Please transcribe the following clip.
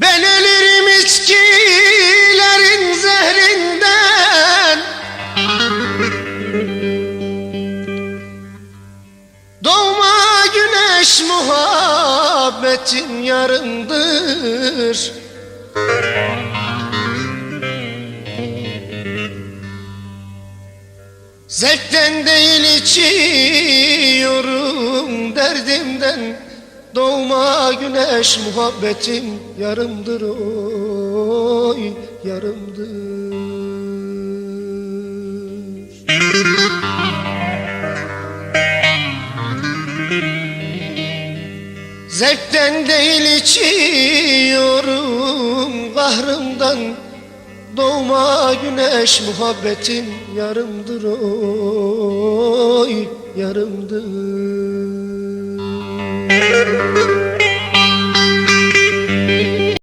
Ben ölürüm içkilerin zehrinden. Doğma güneş muhabbetin yarımdır Zevkten değil içiyorum derdimden Doğma güneş muhabbetim yarımdır oy yarımdır. Zevkten değil içiyorum kahrımdan. Doğma güneş muhabbetim yarımdır oy yarımdır